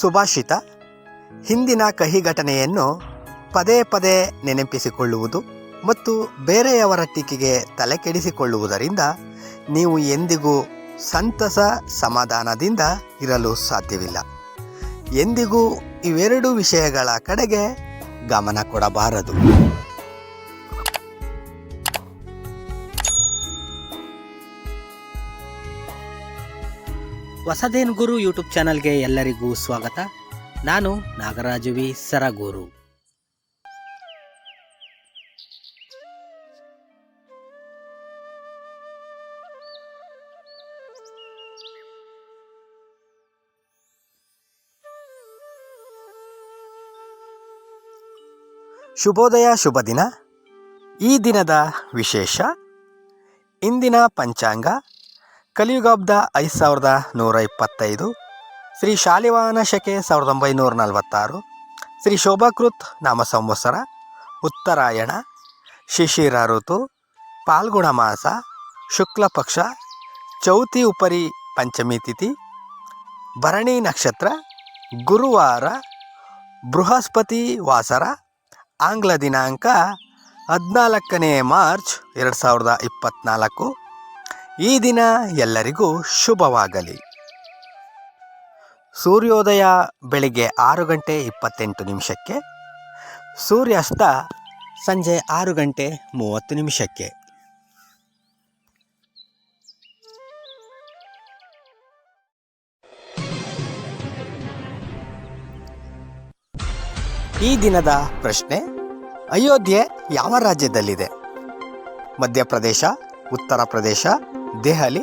ಸುಭಾಷಿತ, ಹಿಂದಿನ ಕಹಿ ಘಟನೆಯನ್ನು ಪದೇ ಪದೇ ನೆನಪಿಸಿಕೊಳ್ಳುವುದು ಮತ್ತು ಬೇರೆಯವರ ಟೀಕೆಗೆ ತಲೆ ಕೆಡಿಸಿಕೊಳ್ಳುವುದರಿಂದ ನೀವು ಎಂದಿಗೂ ಸಂತಸ ಸಮಾಧಾನದಿಂದ ಇರಲು ಸಾಧ್ಯವಿಲ್ಲ. ಎಂದಿಗೂ ಇವೆರಡು ವಿಷಯಗಳ ಕಡೆಗೆ ಗಮನ ಕೊಡಬಾರದು. ಹೊಸದೇನ್ ಗುರು ಯೂಟ್ಯೂಬ್ ಚಾನಲ್ಗೆ ಎಲ್ಲರಿಗೂ ಸ್ವಾಗತ. ನಾನು ನಾಗರಾಜು ವಿ ಸರಗೂರು. ಶುಭೋದಯ, ಶುಭ ದಿನ. ಈ ದಿನದ ವಿಶೇಷ, ಇಂದಿನ ಪಂಚಾಂಗ ಕಲಿಯುಗಾಬ್ದ ಐದು ಸಾವಿರದ ನೂರ ಇಪ್ಪತ್ತೈದು. ಶ್ರೀ ಶಾಲಿವಾಹನ ಶಕೆ ಸಾವಿರದ ಒಂಬೈನೂರ ನಲವತ್ತಾರು. ಶ್ರೀ ಶೋಭಾಕೃತ್ ನಾಮ ಸಂವತ್ಸರ ಉತ್ತರಾಯಣ. ಶಿಶಿರ ಋತು. ಪಾಲ್ಗುಣ ಮಾಸ. ಶುಕ್ಲ ಪಕ್ಷ ಚೌತಿ ಉಪರಿ ಪಂಚಮಿ ತಿಥಿ. ಭರಣಿ ನಕ್ಷತ್ರ. ಗುರುವಾರ. ಬೃಹಸ್ಪತಿ ವಾಸರ. ಆಂಗ್ಲ ದಿನಾಂಕ ಹದಿನಾಲ್ಕನೇ ಮಾರ್ಚ್ ಎರಡು ಸಾವಿರದ ಇಪ್ಪತ್ತ್ನಾಲ್ಕು ಈ ದಿನ ಎಲ್ಲರಿಗೂ ಶುಭವಾಗಲಿ. ಸೂರ್ಯೋದಯ ಬೆಳಿಗ್ಗೆ ಆರು ಗಂಟೆ ಇಪ್ಪತ್ತೆಂಟು ನಿಮಿಷಕ್ಕೆ, ಸೂರ್ಯಾಸ್ತ ಸಂಜೆ ಆರು ಗಂಟೆ ಮೂವತ್ತು ನಿಮಿಷಕ್ಕೆ. ಈ ದಿನದ ಪ್ರಶ್ನೆ, ಅಯೋಧ್ಯೆ ಯಾವ ರಾಜ್ಯದಲ್ಲಿದೆ? ಮಧ್ಯಪ್ರದೇಶ, ಉತ್ತರ ಪ್ರದೇಶ ದೆಹಲಿ,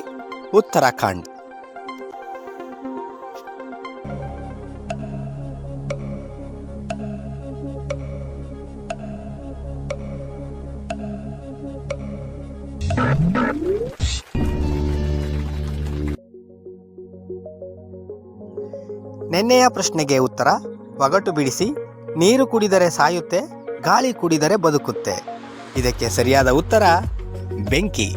ಉತ್ತರಾಖಂಡ್. ನೆನ್ನೆಯ ಪ್ರಶ್ನೆಗೆ ಉತ್ತರ, ಒಗಟು ಬಿಡಿಸಿ, ನೀರು ಕುಡಿದರೆ ಸಾಯುತ್ತೆ, ಗಾಳಿ ಕುಡಿದರೆ ಬದುಕುತ್ತೆ. ಇದಕ್ಕೆ ಸರಿಯಾದ ಉತ್ತರ, ಬೆಂಕಿ.